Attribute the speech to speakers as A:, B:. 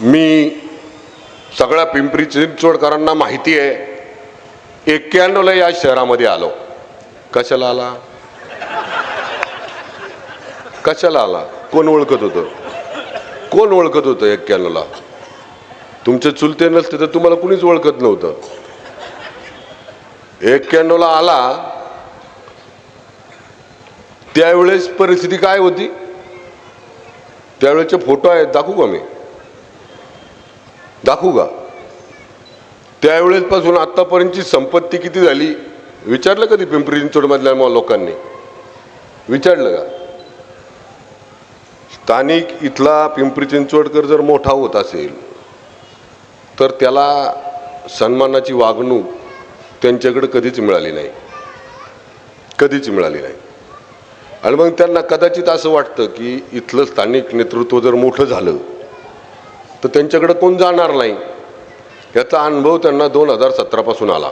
A: मी सगळ्या पिंपरी चिंचवडकरांना माहिती आहे. एक्क्याण्णवला या शहरामध्ये आलो. कशाला आला? कशाला आला? कोण ओळखत होतं? कोण ओळखत होतं एक्क्याण्णवला तुमचे चुलते नसते तर तुम्हाला कुणीच ओळखत नव्हतं. एक्क्याण्णवला आला. त्यावेळेस परिस्थिती काय होती? त्यावेळेचे फोटो आहेत दाखवू का मी? दाखवू का? त्यावेळेसपासून आत्तापर्यंतची संपत्ती किती झाली? विचारलं कधी पिंपरी चिंचवडमधल्या मग लोकांनी? विचारलं का? स्थानिक इथला पिंपरी चिंचवडकर जर मोठा होत असेल तर त्याला सन्मानाची वागणूक त्यांच्याकडे कधीच मिळाली नाही. कधीच मिळाली नाही. आणि मग त्यांना कदाचित असं वाटतं की इथलं स्थानिक नेतृत्व जर मोठं झालं तर त्यांच्याकडं कोण जाणार नाही? याचा अनुभव त्यांना दोन हजार सतरापासून आला.